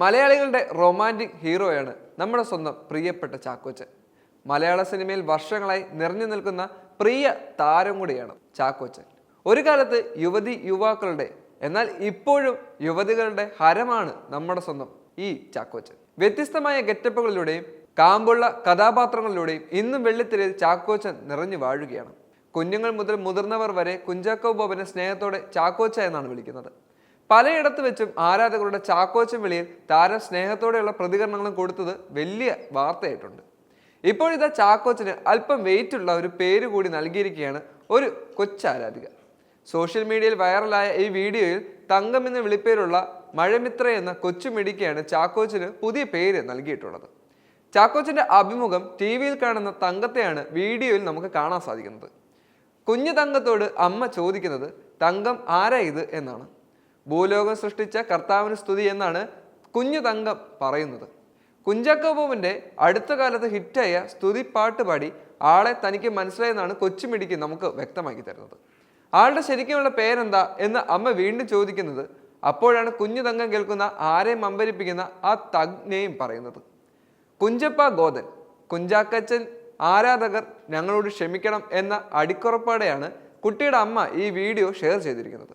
മലയാളികളുടെ റൊമാന്റിക് ഹീറോയാണ് നമ്മുടെ സ്വന്തം പ്രിയപ്പെട്ട ചാക്കോച്ചൻ. മലയാള സിനിമയിൽ വർഷങ്ങളായി നിറഞ്ഞു നിൽക്കുന്ന പ്രിയ താരം കൂടിയാണ് ചാക്കോച്ചൻ. ഒരു കാലത്ത് യുവതി യുവാക്കളുടെ എന്നാൽ ഇപ്പോഴും യുവതികളുടെ ഹരമാണ് നമ്മുടെ സ്വന്തം ഈ ചാക്കോച്ചൻ. വ്യത്യസ്തമായ ഗെറ്റപ്പുകളിലൂടെയും കാമ്പുള്ള കഥാപാത്രങ്ങളിലൂടെയും ഇന്നും വെള്ളിത്തിരയിൽ ചാക്കോച്ചൻ നിറഞ്ഞു വാഴുകയാണ്. കുഞ്ഞുങ്ങൾ മുതൽ മുതിർന്നവർ വരെ കുഞ്ചാക്കോ ബോബനെ സ്നേഹത്തോടെ ചാക്കോച്ച എന്നാണ് വിളിക്കുന്നത്. പലയിടത്ത് വെച്ചും ആരാധകരുടെ ചാക്കോച്ചും വിളിയിൽ താരം സ്നേഹത്തോടെയുള്ള പ്രതികരണങ്ങളും കൊടുത്തത് വലിയ വാർത്തയായിട്ടുണ്ട്. ഇപ്പോഴിതാ ചാക്കോച്ചിന് അല്പം വെയിറ്റ് ഉള്ള ഒരു പേര് കൂടി നൽകിയിരിക്കുകയാണ് ഒരു കൊച്ചാരാധിക. സോഷ്യൽ മീഡിയയിൽ വൈറലായ ഈ വീഡിയോയിൽ തങ്കം എന്ന വിളിപ്പേരുള്ള മഴമിത്ര എന്ന കൊച്ചു മിടിക്കയാണ് ചാക്കോച്ചിന് പുതിയ പേര് നൽകിയിട്ടുള്ളത്. ചാക്കോച്ചന്റെ അഭിമുഖം ടി വിയിൽ കാണുന്ന തങ്കത്തെയാണ് വീഡിയോയിൽ നമുക്ക് കാണാൻ സാധിക്കുന്നത്. കുഞ്ഞു തങ്കത്തോട് അമ്മ ചോദിക്കുന്നത് തങ്കം ആരാ ഇത്? എന്നാണ്. ഭൂലോകം സൃഷ്ടിച്ച കർത്താവിന് സ്തുതി എന്നാണ് കുഞ്ഞു തങ്കം പറയുന്നത്. കുഞ്ചാക്കോബോബിന്റെ അടുത്ത കാലത്ത് ഹിറ്റായ സ്തുതി പാട്ട് പാടി ആളെ തനിക്ക് മനസ്സിലായെന്നാണ് കൊച്ചുമിടിക്ക് നമുക്ക് വ്യക്തമാക്കി തരുന്നത്. ആളുടെ ശരിക്കുമുള്ള പേരെന്താ എന്ന് അമ്മ വീണ്ടും ചോദിക്കുന്നത് അപ്പോഴാണ് കുഞ്ഞു തങ്കം കേൾക്കുന്ന ആരെയും അമ്പരിപ്പിക്കുന്ന ആ തജ്ഞയും പറയുന്നത്. കുഞ്ചപ്പ ഗോതൻ കുഞ്ചാക്കച്ചൻ ആരാധകർ ഞങ്ങളോട് ക്ഷമിക്കണം എന്ന അടിക്കുറപ്പാടെയാണ് കുട്ടിയുടെ അമ്മ ഈ വീഡിയോ ഷെയർ ചെയ്തിരിക്കുന്നത്.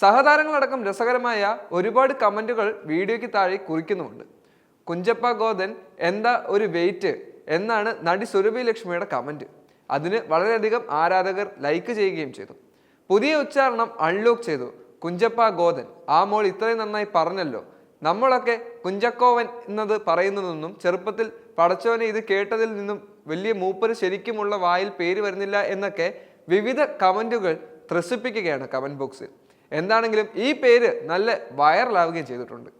സഹതാരങ്ങളടക്കം രസകരമായ ഒരുപാട് കമന്റുകൾ വീഡിയോയ്ക്ക് താഴെ കുറിക്കുന്നുമുണ്ട്. കുഞ്ചപ്പ ഗോതൻ എന്താ ഒരു വെയിറ്റ് എന്നാണ് നടി സുരഭി ലക്ഷ്മിയുടെ കമന്റ് അതിന് വളരെയധികം ആരാധകർ ലൈക്ക് ചെയ്യുകയും ചെയ്തു. പുതിയ ഉച്ചാരണം അൺലോക്ക് ചെയ്തു കുഞ്ചപ്പ ഗോതൻ ആ മോൾ ഇത്രയും നന്നായി പറഞ്ഞല്ലോ. നമ്മളൊക്കെ കുഞ്ചക്കോവൻ എന്നത് പറയുന്നതൊന്നും ചെറുപ്പത്തിൽ പടച്ചോനെ ഇത് കേട്ടതിൽ നിന്നും വലിയ മൂപ്പര് ശരിക്കുമുള്ള വായിൽ പേര് വരുന്നില്ല എന്നൊക്കെ വിവിധ കമന്റുകൾ ത്രസിപ്പിക്കുകയാണ് കമന്റ് ബോക്സിൽ. എന്താണെങ്കിലും ഈ പേര് നല്ല വൈറലാവുകയും ചെയ്തിട്ടുണ്ട്.